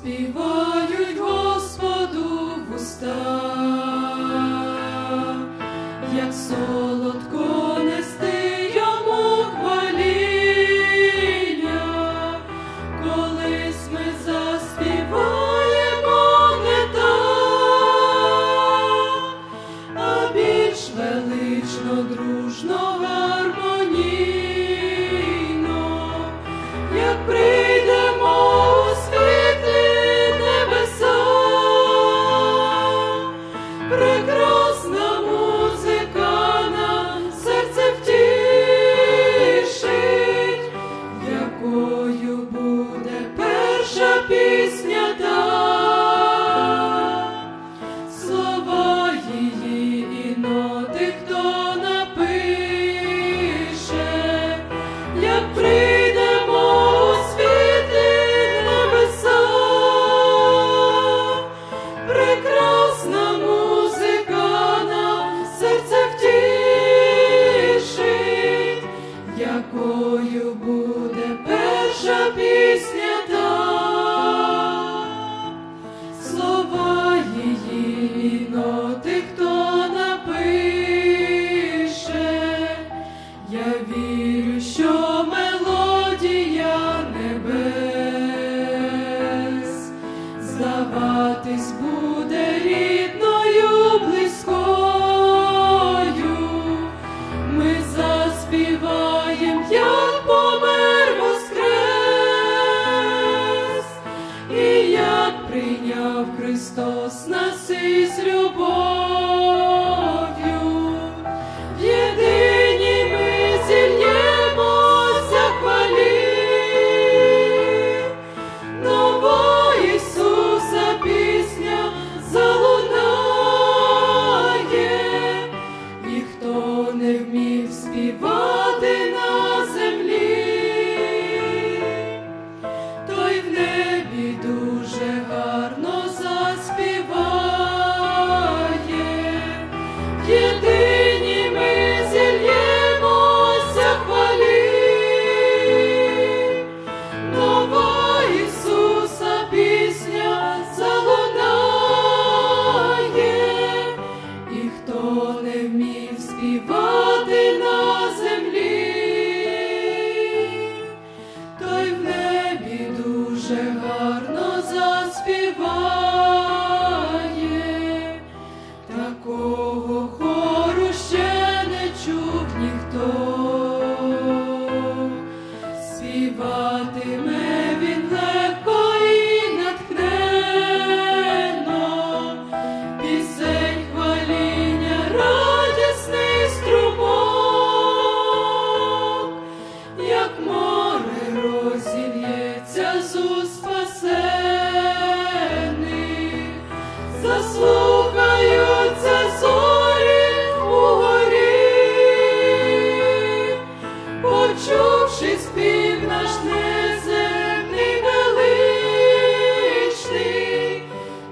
співають Господу вуста, як солодко нести йому хваління, колись ми заспіваємо не так, а більш велично дружного. Радість буде рідною близькою, ми заспіваєм, як помер воскрес, і як прийняв Христос на силу. Ісус заслухаються зорі у горі, почувши спів наш неземний величний,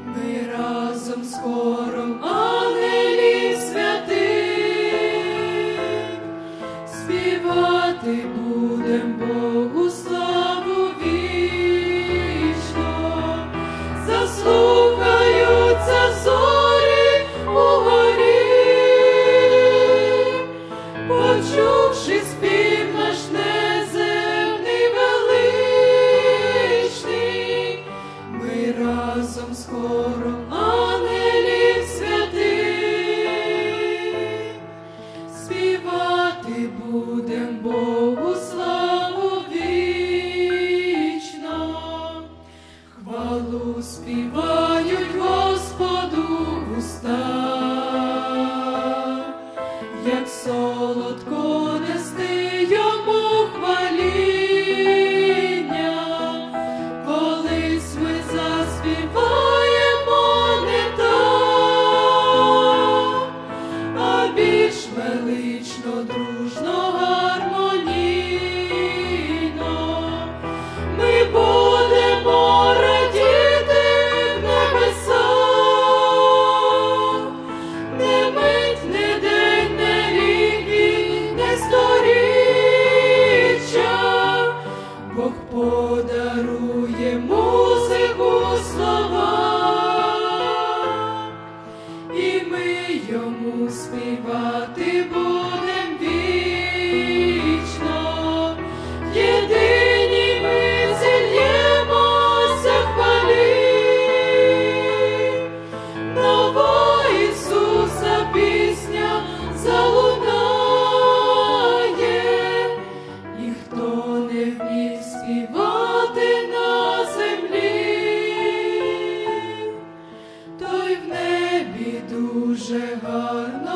ми разом з хором ангелів святих співати. скоро ангелів співати будем Богу славу вічно, хвалу співають Господу уста, як солодко нести. Бог подарує музику слова, і ми йому співати будем вічно. Єдині ми зільємося хвали, нова Ісуса Пісня. Duševan